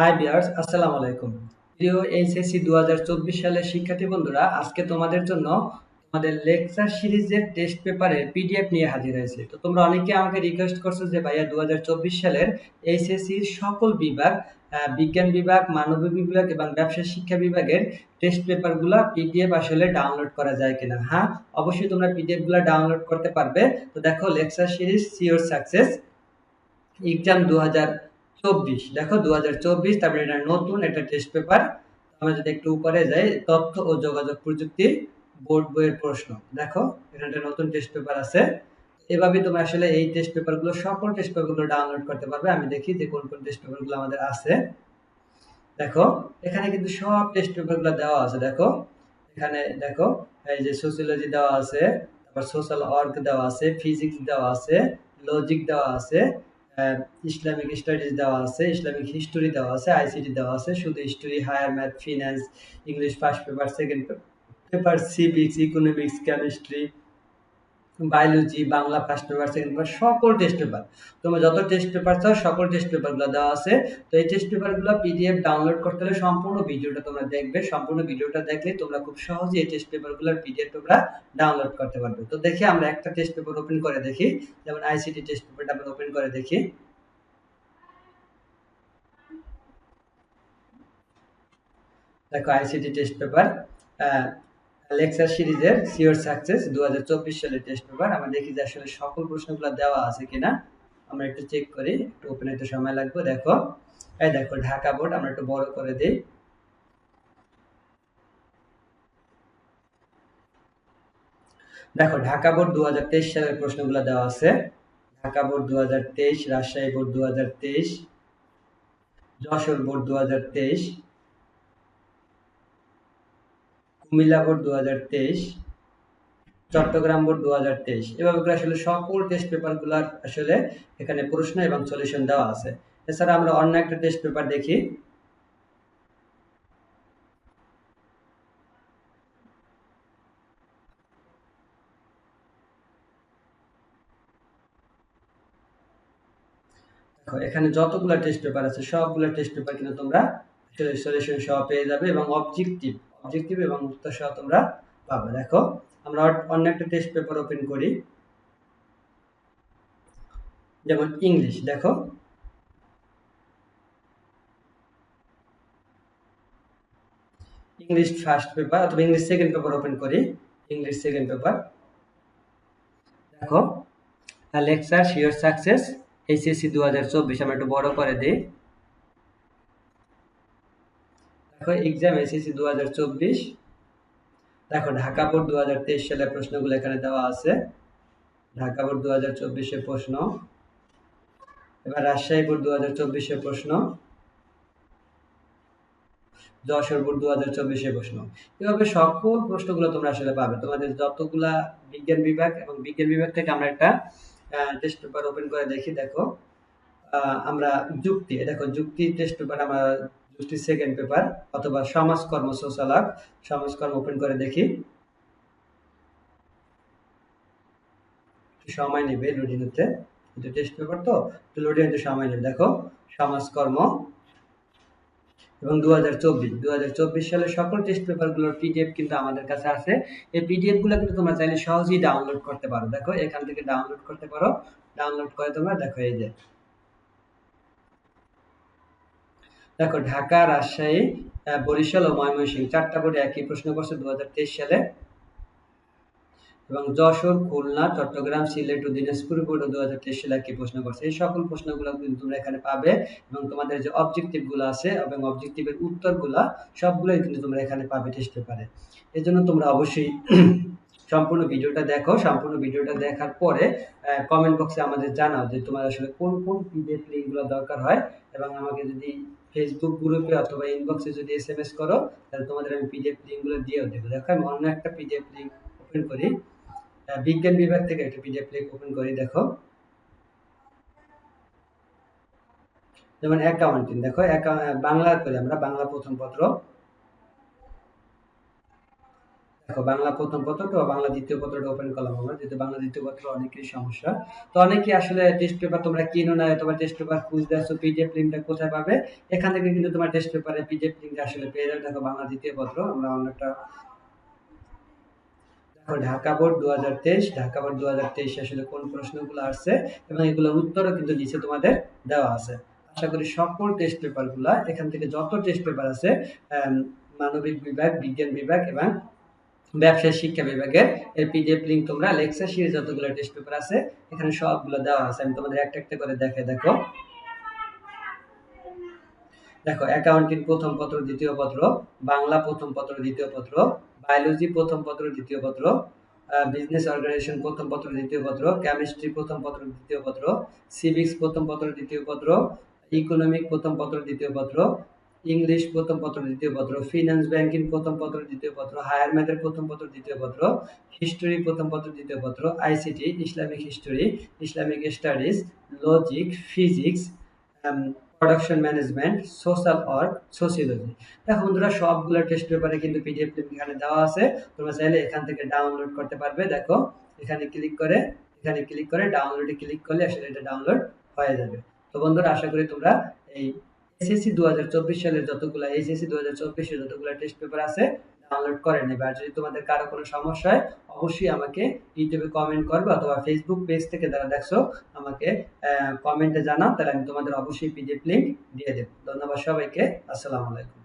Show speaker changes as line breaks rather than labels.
High বিয়ার্স আসসালামু আলাইকুম প্রিয় এইচএসসি দু হাজার চব্বিশ সালের শিক্ষার্থী বন্ধুরা, আজকে তোমাদের জন্য তোমাদের লেকচার সিরিজের টেস্ট পেপারের পিডিএফ নিয়ে হাজির হয়েছে। তো তোমরা অনেকে আমাকে রিকোয়েস্ট করছ যে, ভাইয়া দু হাজার চব্বিশ সালের এইচএসসির সকল বিভাগ বিজ্ঞান বিভাগ মানবিক বিভাগ এবং ব্যবসা শিক্ষা বিভাগের টেস্ট পেপারগুলো পিডিএফ আসলে ডাউনলোড করা যায় কিনা? হ্যাঁ অবশ্যই তোমরা পিডিএফগুলো ডাউনলোড করতে পারবে। তো দেখো lecture series sure success exam দু হাজার চব্বিশ। দেখো দু হাজার চব্বিশ, তারপরে এটা নতুন একটা টেস্ট পেপার আমরা যদি একটু উপরে যাই, তথ্য ও যোগাযোগ প্রযুক্তি বোর্ড বইয়ের প্রশ্ন। দেখো, এখানে একটা নতুন টেস্ট পেপার আছে। এভাবে তোমরা আসলে এই টেস্ট পেপারগুলো সকল টেস্ট পেপারগুলো ডাউনলোড করতে পারবে। আমি দেখি যে কোন কোন টেস্ট পেপারগুলো আমাদের আছে। দেখো, এখানে কিন্তু সব টেস্ট পেপারগুলো দেওয়া আছে। দেখো, এখানে দেখো, এই যে সোসিওলজি দেওয়া আছে, তারপর সোশ্যাল ওয়ার্ক দেওয়া আছে ফিজিক্স দেওয়া আছে লজিক দেওয়া আছে। ইসলামিক স্টাডিজ দেওয়া আছে, ইসলামিক হিস্টোরি দেওয়া আছে আইসিটি দেওয়া আছে, শুধু history higher math finance English first paper second paper civics economics chemistry biology Bangla first paper second paper সকল টেস্ট পেপার তোমরা যত টেস্ট পেপার চাও, সকল টেস্ট পেপারগুলো দেওয়া আছে। তো এই টেস্ট পেপারগুলো পিডিএফ ডাউনলোড করতে হলে সম্পূর্ণ ভিডিওটা তোমরা দেখবে। সম্পূর্ণ ভিডিওটা দেখলে তোমরা খুব সহজে এই টেস্ট পেপারগুলোর পিডিএফ তোমরা ডাউনলোড করতে পারবে। তো দেখি আমরা একটা টেস্ট পেপার ওপেন করে দেখি। যেমন আইসিটি টেস্ট পেপারটা আমরা ওপেন করে দেখি। দেখো আইসিটি টেস্ট পেপার লেকচার সিরিজের সিওর সাকসেস দু সালের টেস্ট পেপার আমরা দেখি যে আসলে সকল প্রশ্নগুলো দেওয়া আছে কিনা। আমরা একটু চেক করি, একটু ওপেন হতে সময় লাগবে, দেখো। এই দেখো, ঢাকা বোর্ড আমরা একটু বড় করে দিই। দেখো, ঢাকা বোর্ড দু হাজার তেইশ সালের প্রশ্নগুলো দেওয়া আছে। ঢাকা বোর্ড দু হাজার তেইশ, রাজশাহী বোর্ড দু হাজার তেইশ, যশোর বোর্ড দু হাজার তেইশ। কুমিল্লা বোর্ড দু হাজার তেইশ, চট্টগ্রাম বোর্ড দু হাজার তেইশ, এভাবে করে আসলে সকল টেস্ট পেপারগুলোর আসলে এখানে প্রশ্ন এবং সলিউশন দেওয়া আছে। এছাড়া আমরা অন্য একটা টেস্ট পেপার দেখি। দেখো, এখানে যতগুলো টেস্ট পেপার আছে, সবগুলো টেস্ট পেপার কিন্তু তোমরা সলিউশন সহ পেয়ে যাবে এবং অবজেক্টিভ অবজেক্টিভ এবং উত্তর সহ তোমরা পাবে। দেখো, আমরা অন্য একটা টেস্ট পেপার ওপেন করি। যেমন ইংলিশ দেখো। ইংলিশ ফার্স্ট পেপার অথবা ইংলিশ সেকেন্ড পেপার ওপেন করি। ইংলিশ সেকেন্ড পেপার দেখো লেকচার শিওর সাকসেস এইচএসসি দু হাজার চব্বিশ আমরা একটু বড় করে দিই। দেখো এক্সাম এসএসসি দু হাজার চব্বিশ। দেখো, ঢাকা বোর্ড দু হাজার তেইশ সালের প্রশ্নগুলো এখানে দেওয়া আছে। ঢাকা বোর্ড দু হাজার চব্বিশের প্রশ্ন। এবার রাজশাহী বোর্ড দু হাজার চব্বিশের প্রশ্ন। যশোর বোর্ড দু হাজার চব্বিশের প্রশ্ন। এভাবে সকল প্রশ্নগুলো তোমরা আসলে পাবে। তোমাদের যতগুলা বিজ্ঞান বিভাগ এবং বিজ্ঞান বিভাগ থেকে আমরা একটা টেস্ট পেপার ওপেন করে দেখি। দেখো আমরা যুক্তি, দেখো, যুক্তি টেস্ট পেপার আমরা যুক্তি সেকেন্ড পেপার অথবা সমাজকর্ম সোশ্যাল সমাজকর্ম ওপেন করে দেখি। সময় নেবে লোডিং হতে। টেস্ট পেপার তো লোডিং হতে সময় নেবে। দেখো, সমাজকর্ম এবং দু হাজার চব্বিশ। দু হাজার চব্বিশ সালের সকল টেস্ট পেপারগুলোর পিডিএফ কিন্তু আমাদের কাছে আছে। এই পিডিএফগুলো কিন্তু তোমরা চাইলে সহজেই ডাউনলোড করতে পারো। দেখো, এখান থেকে ডাউনলোড করতে পারো। ডাউনলোড করে তোমরা, দেখো এই যে দেখো, ঢাকা, রাজশাহী বরিশাল ও ময়মনসিংহ চারটা বোর্ডে একই প্রশ্ন করছে দু সালে। এবং যশোর, খুলনা, চট্টগ্রাম, সিলেট ও দিনাজপুর বোর্ড দু হাজার তেইশ সালে একই প্রশ্ন করছে। এই সকল প্রশ্নগুলো কিন্তু তোমরা এখানে পাবে এবং তোমাদের যে অবজেক্টিভগুলো আছে এবং অবজেক্টিভের উত্তরগুলা সবগুলোই কিন্তু তোমরা এখানে পাবে টেস্ট পেপারে এই জন্য তোমরা অবশ্যই সম্পূর্ণ ভিডিওটা দেখো, সম্পূর্ণ ভিডিওটা দেখার পরে কমেন্ট বক্সে আমাদের জানাও যে তোমার আসলে কোন কোন পিডিএফ লিঙ্কগুলো দরকার হয় এবং আমাকে যদি ফেসবুক গ্রুপে অথবা ইনবক্সে যদি এস এম এস করো, তাহলে তোমাদের আমি পিডিএফ লিঙ্কগুলো দিয়েও দেবো। দেখো, আমি অন্য একটা পিডিএফ লিঙ্ক ওপেন করি। বিজ্ঞান বিভাগ থেকে একটা পিডিএফ লিঙ্ক ওপেন করি, দেখো। যেমন অ্যাকাউন্টিং দেখো বাংলা করি আমরা, বাংলা প্রথম পত্র। দেখো, বাংলা প্রথম পত্রটা বাংলা দ্বিতীয় পত্রটা ওপেন করলাম আমরা, যেহেতু বাংলা দ্বিতীয় পত্র অনেকেরই সমস্যা। তো অনেকেই আসলে টেস্ট পেপার তোমরা কিনো না তোমার টেস্ট পেপার খুঁজতে আসছো পিডিএফ লিঙ্কটা কোথায় পাবে? এখান থেকে কিন্তু তোমার টেস্ট পেপারে পিডিএফ লিঙ্কটা আসলে পেয়ে যাবে। দেখো, বাংলা দ্বিতীয় পত্র, আমরা অনেকটা ঢাকা বোর্ড দু হাজার তেইশ, ঢাকা বোর্ড দু হাজার তেইশ আসলে কোন প্রশ্নগুলো আসছে এবং এগুলোর উত্তরও কিন্তু নিচে তোমাদের দেওয়া আছে। আশা করি সকল টেস্ট পেপারগুলো এখান থেকে যত টেস্ট পেপার আছে মানবিক বিভাগ, বিজ্ঞান বিভাগ এবং ব্যবসায় শিক্ষা বিভাগের এর পিডিএফ লিঙ্ক তোমরা লেকচার সিরিজ যতগুলো টেস্ট পেপার আছে, এখানে সবগুলো দেওয়া আছে। আমি তোমাদের একটা একটা করে দেখে দেখো। দেখো অ্যাকাউন্টিং প্রথম পত্র, দ্বিতীয় পত্র, বাংলা প্রথম পত্র, দ্বিতীয় পত্র বায়োলজি প্রথম পত্র, দ্বিতীয় পত্র বিজনেস অর্গানাইজেশন প্রথম পত্র, দ্বিতীয় পত্র কেমিস্ট্রি প্রথম পত্র, দ্বিতীয় পত্র সিভিক্স প্রথম পত্র, দ্বিতীয় পত্র ইকোনমিক প্রথম পত্র, দ্বিতীয় পত্র ইংলিশ প্রথম পত্র, দ্বিতীয় পত্র ফিনান্স ব্যাংকিং প্রথম পত্র, দ্বিতীয় পত্র হায়ার ম্যাথের প্রথম পত্র, দ্বিতীয় পত্র হিস্টোরি প্রথম পত্র, দ্বিতীয় পত্র ICT Islamic history Islamic studies logic physics production management social work sociology দেখো বন্ধুরা, সবগুলো টেস্ট পেপারে কিন্তু পিডিএফ লিঙ্ক এখানে দেওয়া আছে। তোমরা চাইলে এখান থেকে ডাউনলোড করতে পারবে। দেখো, এখানে ক্লিক করে, এখানে ক্লিক করে ডাউনলোডে ক্লিক করলে আসলে এটা ডাউনলোড হয়ে যাবে। তো বন্ধুরা, আশা করি তোমরা এই এসএসসি দু হাজার চব্বিশ সালের যতগুলো এসএসসি দু হাজার চব্বিশের যতগুলো টেস্ট পেপার আছে ডাউনলোড করে নেবে। আর যদি তোমাদের কারও কোনো সমস্যা হয়, অবশ্যই আমাকে ইউটিউবে কমেন্ট করবে অথবা ফেসবুক পেজ থেকে যারা দেখছ, আমাকে কমেন্টে জানাও, তাহলে আমি তোমাদের অবশ্যই পিডিএফ লিঙ্ক দিয়ে দেবো। ধন্যবাদ সবাইকে, আসসালামু আলাইকুম।